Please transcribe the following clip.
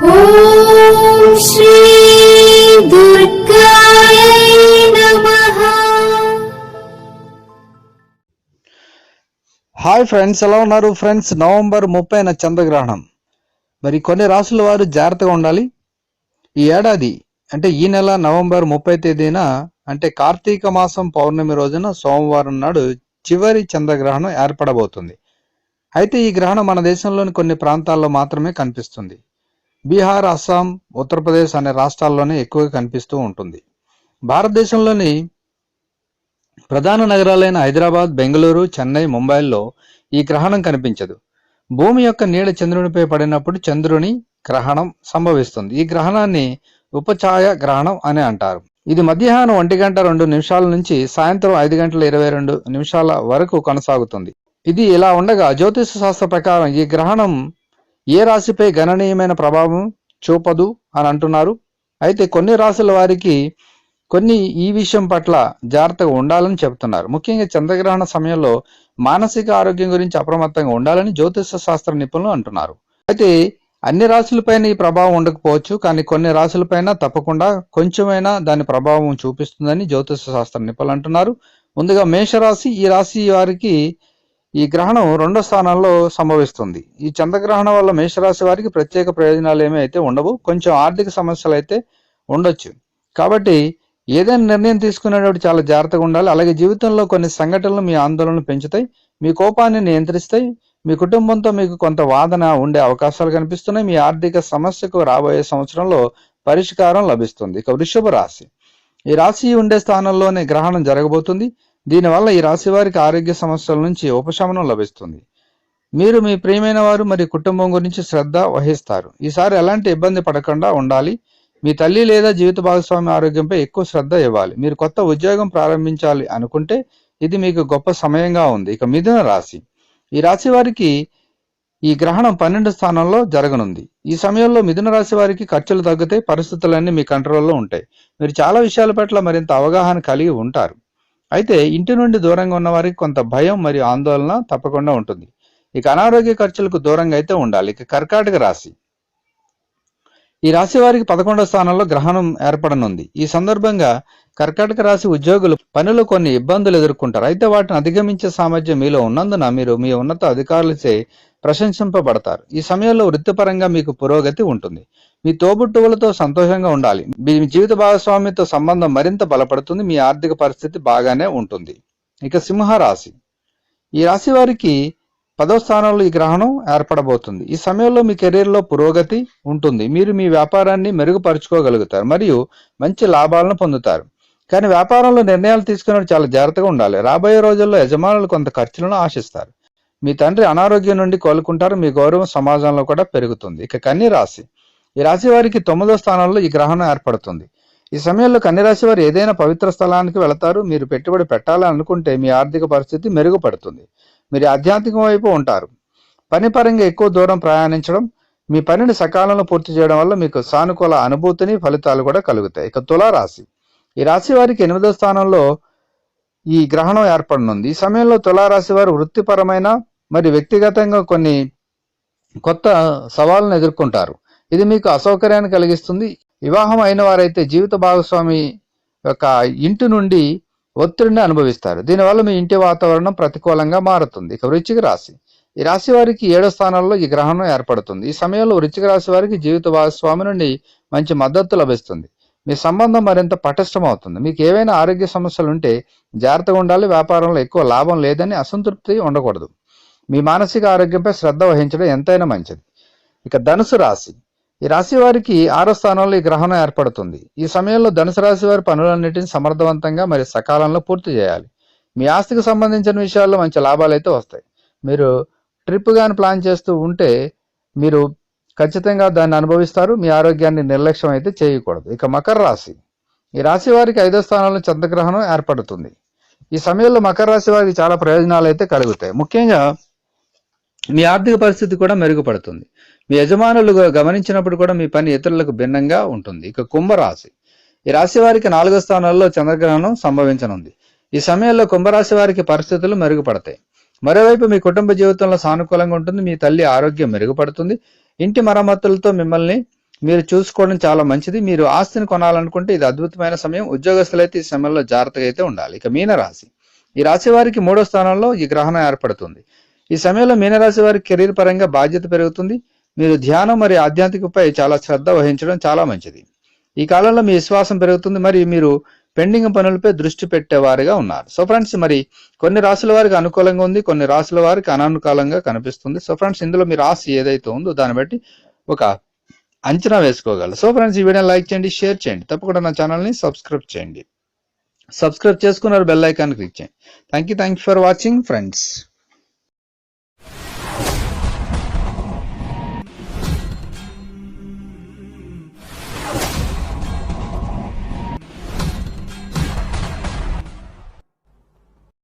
Hi friends ఎలా ఉన్నారు friends? November ముప్పైన చంద్రగ్రహణం. మరి కొన్ని రాసుల వారు జాగ్రత్తగా ఉండాలి. ఈ ఏడాది అంటే ఈ నెల నవంబర్ ముప్పై తేదీన అంటే కార్తీక మాసం పౌర్ణమి రోజున సోమవారం నాడు చివరి చంద్రగ్రహణం ఏర్పడబోతుంది. అయితే ఈ గ్రహణం మన దేశంలోని కొన్ని ప్రాంతాల్లో మాత్రమే కనిపిస్తుంది. బీహార్ అస్సాం ఉత్తరప్రదేశ్ అనే రాష్ట్రాల్లోనే ఎక్కువగా కనిపిస్తూ ఉంటుంది. భారతదేశంలోని ప్రధాన నగరాలైన హైదరాబాద్ బెంగళూరు చెన్నై ముంబైల్లో ఈ గ్రహణం కనిపించదు. భూమి యొక్క నీడ చంద్రునిపై పడినప్పుడు చంద్రుని గ్రహణం సంభవిస్తుంది. ఈ గ్రహణాన్ని ఉపఛాయ గ్రహణం అని అంటారు. ఇది మధ్యాహ్నం ఒంటి గంట రెండు నిమిషాల నుంచి సాయంత్రం ఐదు గంటల ఇరవై రెండు నిమిషాల వరకు కొనసాగుతుంది. ఇది ఇలా ఉండగా జ్యోతిష శాస్త్ర ప్రకారం ఈ గ్రహణం ఏ రాశిపై గణనీయమైన ప్రభావం చూపదు అని అంటున్నారు. అయితే కొన్ని రాశుల వారికి కొన్ని ఈ విషయం పట్ల జాగ్రత్తగా ఉండాలని చెబుతున్నారు. ముఖ్యంగా చంద్రగ్రహణ సమయంలో మానసిక ఆరోగ్యం గురించి అప్రమత్తంగా ఉండాలని జ్యోతిష శాస్త్ర నిపుణులు అంటున్నారు. అయితే అన్ని రాశులపైన ఈ ప్రభావం ఉండకపోవచ్చు కానీ కొన్ని రాశులపైన తప్పకుండా కొంచెమైనా దాని ప్రభావం చూపిస్తుందని జ్యోతిష శాస్త్ర నిపుణులు అంటున్నారు. ముందుగా మేషరాశి ఈ రాశి వారికి ఈ గ్రహణం రెండో స్థానంలో సంభవిస్తుంది. ఈ చంద్రగ్రహణం వల్ల మేషరాశి వారికి ప్రత్యేక ప్రయోజనాలు ఏమీ అయితే ఉండవు. కొంచెం ఆర్థిక సమస్యలు అయితే ఉండొచ్చు. కాబట్టి ఏదైనా నిర్ణయం తీసుకునేటప్పుడు చాలా జాగ్రత్తగా ఉండాలి. అలాగే జీవితంలో కొన్ని సంఘటనలు మీ ఆందోళనలు పెంచుతాయి. మీ కోపాన్ని నియంత్రిస్తాయి. మీ కుటుంబంతో మీకు కొంత వాదన ఉండే అవకాశాలు కనిపిస్తున్నాయి. మీ ఆర్థిక సమస్యకు రాబోయే సంవత్సరంలో పరిష్కారం లభిస్తుంది. ఇక వృషభ రాశి. ఈ రాశి ఉండే స్థానంలోనే గ్రహణం జరగబోతుంది. దీనివల్ల ఈ రాశి వారికి ఆరోగ్య సమస్యల నుంచి ఉపశమనం లభిస్తుంది. మీరు మీ ప్రియమైన వారు మరియు కుటుంబం గురించి శ్రద్ధ వహిస్తారు. ఈసారి ఎలాంటి ఇబ్బంది పడకుండా ఉండాలి. మీ తల్లి లేదా జీవిత భాగస్వామి ఆరోగ్యంపై ఎక్కువ శ్రద్ధ ఇవ్వాలి. మీరు కొత్త ఉద్యోగం ప్రారంభించాలి అనుకుంటే ఇది మీకు గొప్ప సమయంగా ఉంది. ఇక మిథున రాశి. ఈ రాశి వారికి ఈ గ్రహణం పన్నెండు స్థానంలో జరగనుంది. ఈ సమయంలో మిథున రాశి వారికి ఖర్చులు తగ్గితే పరిస్థితులన్నీ మీ కంట్రోల్లో ఉంటాయి. మీరు చాలా విషయాల పట్ల మరింత అవగాహన కలిగి ఉంటారు. అయితే ఇంటి నుండి దూరంగా ఉన్న వారికి కొంత భయం మరియు ఆందోళన తప్పకుండా ఉంటుంది. ఇక అనారోగ్య ఖర్చులకు దూరంగా అయితే ఉండాలి. ఇక కర్కాటక రాశి. ఈ రాశి వారికి పదకొండవ స్థానంలో గ్రహణం ఏర్పడనుంది. ఈ సందర్భంగా కర్కాటక రాశి ఉద్యోగులు పనులు కొన్ని ఇబ్బందులు ఎదుర్కొంటారు. అయితే వాటిని అధిగమించే సామర్థ్యం మీలో ఉన్నందున మీరు మీ ఉన్నత అధికారులచే ప్రశంసింపబడతారు. ఈ సమయంలో వృత్తిపరంగా మీకు పురోగతి ఉంటుంది. మీ తోబుట్టువులతో సంతోషంగా ఉండాలి. మీ జీవిత భాగస్వామితో సంబంధం మరింత బలపడుతుంది. మీ ఆర్థిక పరిస్థితి బాగానే ఉంటుంది. ఇక సింహరాశి. ఈ రాశి వారికి పదో స్థానంలో ఈ గ్రహణం ఏర్పడబోతుంది. ఈ సమయంలో మీ కెరీర్లో పురోగతి ఉంటుంది. మీరు మీ వ్యాపారాన్ని మెరుగుపరుచుకోగలుగుతారు మరియు మంచి లాభాలను పొందుతారు. కానీ వ్యాపారంలో నిర్ణయాలు తీసుకున్నప్పుడు చాలా జాగ్రత్తగా ఉండాలి. రాబోయే రోజుల్లో యజమానులు కొంత ఖర్చులను ఆశిస్తారు. మీ తండ్రి అనారోగ్యం నుండి కోలుకుంటారు మీ గౌరవం సమాజంలో కూడా పెరుగుతుంది. ఇక కన్య రాశి ఈ రాశి వారికి తొమ్మిదో స్థానంలో ఈ గ్రహణం ఏర్పడుతుంది. ఈ సమయంలో కన్య రాశి వారు ఏదైనా పవిత్ర స్థలానికి వెళతారు మీరు పెట్టుబడి పెట్టాలనుకుంటే మీ ఆర్థిక పరిస్థితి మెరుగుపడుతుంది. మీరు ఆధ్యాత్మికం వైపు ఉంటారు. పని పరంగా ఎక్కువ దూరం ప్రయాణించడం మీ పనిని సకాలంలో పూర్తి చేయడం వల్ల మీకు సానుకూల అనుభూతిని ఫలితాలు కూడా కలుగుతాయి. ఇక తులారాశి. ఈ రాశి వారికి ఎనిమిదో స్థానంలో ఈ గ్రహణం ఏర్పడనుంది. ఈ సమయంలో తులారాశి వారు వృత్తిపరమైన మరి వ్యక్తిగతంగా కొన్ని కొత్త సవాళ్ళను ఎదుర్కొంటారు. ఇది మీకు అసౌకర్యాన్ని కలిగిస్తుంది. వివాహం అయిన వారైతే జీవిత భాగస్వామి యొక్క ఇంటి నుండి ఒత్తిడిని అనుభవిస్తారు. దీనివల్ల మీ ఇంటి వాతావరణం ప్రతికూలంగా మారుతుంది. ఇక వృచ్చిక రాశి. ఈ రాశి వారికి ఏడో స్థానంలో ఈ గ్రహణం ఏర్పడుతుంది. ఈ సమయంలో వృచ్చిక రాశి వారికి జీవిత భాగస్వామి నుండి మంచి మద్దతు లభిస్తుంది. మీ సంబంధం మరింత పటిష్టం అవుతుంది మీకు ఏవైనా ఆరోగ్య సమస్యలు ఉంటే జాగ్రత్తగా ఉండాలి. వ్యాపారంలో ఎక్కువ లాభం లేదని అసంతృప్తి ఉండకూడదు. మీ మానసిక ఆరోగ్యంపై శ్రద్ధ వహించడం ఎంతైనా మంచిది. ఇక ధనుసు రాశి. ఈ రాశి వారికి ఆరో స్థానంలో ఈ గ్రహణం ఏర్పడుతుంది. ఈ సమయంలో ధనుసు రాశి వారి పనులన్నిటిని సమర్థవంతంగా మరియు సకాలంలో పూర్తి చేయాలి. మీ ఆస్తికి సంబంధించిన విషయాల్లో మంచి లాభాలు అయితే వస్తాయి. మీరు ట్రిప్ కానీ ప్లాన్ చేస్తూ ఉంటే మీరు ఖచ్చితంగా దాన్ని అనుభవిస్తారు. మీ ఆరోగ్యాన్ని నిర్లక్ష్యం అయితే చేయకూడదు. ఇక మకర రాశి. ఈ రాశి వారికి ఐదో స్థానంలో చంద్రగ్రహణం ఏర్పడుతుంది. ఈ సమయంలో మకర రాశి వారికి చాలా ప్రయోజనాలు అయితే కలుగుతాయి. ముఖ్యంగా మీ ఆర్థిక పరిస్థితి కూడా మెరుగుపడుతుంది. మీ యజమానులు గమనించినప్పుడు కూడా మీ పని ఇతరులకు భిన్నంగా ఉంటుంది. ఇక కుంభరాశి. ఈ రాశి వారికి నాలుగో స్థానాల్లో చంద్రగ్రహణం సంభవించనుంది. ఈ సమయంలో కుంభరాశి వారికి పరిస్థితులు మెరుగుపడతాయి. మరోవైపు మీ కుటుంబ జీవితంలో సానుకూలంగా ఉంటుంది. మీ తల్లి ఆరోగ్యం మెరుగుపడుతుంది. ఇంటి మరమ్మతులతో మిమ్మల్ని మీరు చూసుకోవడం చాలా మంచిది. మీరు ఆస్తిని కొనాలనుకుంటే ఇది అద్భుతమైన సమయం. ఉద్యోగస్తులైతే ఈ సమయంలో జాగ్రత్తగా అయితే ఉండాలి. ఇక మీన రాశి ఈ రాశి వారికి మూడో స్థానంలో ఈ గ్రహణం ఏర్పడుతుంది. ఈ సమయంలో మీనరాశి వారి కెరీర్ పరంగా బాధ్యత పెరుగుతుంది. మీరు ధ్యానం మరియు ఆధ్యాత్మికపై చాలా శ్రద్ధ వహించడం చాలా మంచిది. ఈ కాలంలో మీ విశ్వాసం పెరుగుతుంది. మరియు మీరు పెండింగ్ పనులపై దృష్టి పెట్టేవారుగా ఉన్నారు. సో ఫ్రెండ్స్ మరి కొన్ని రాసుల వారికి అనుకూలంగా ఉంది కొన్ని రాసుల వారికి అనానుకూలంగా కనిపిస్తుంది. సో ఫ్రెండ్స్ ఇందులో మీ రాశి ఏదైతే ఉందో దాన్ని బట్టి ఒక అంచనా వేసుకోగలరు. సో ఫ్రెండ్స్ ఈ వీడియో లైక్ చేయండి షేర్ చేయండి. తప్పకుండా నా ఛానల్ని సబ్స్క్రైబ్ చేయండి. సబ్స్క్రైబ్ చేసుకున్నారు బెల్ ఐకాన్ క్లిక్ చేయండి. Thank you thank you for watching friends.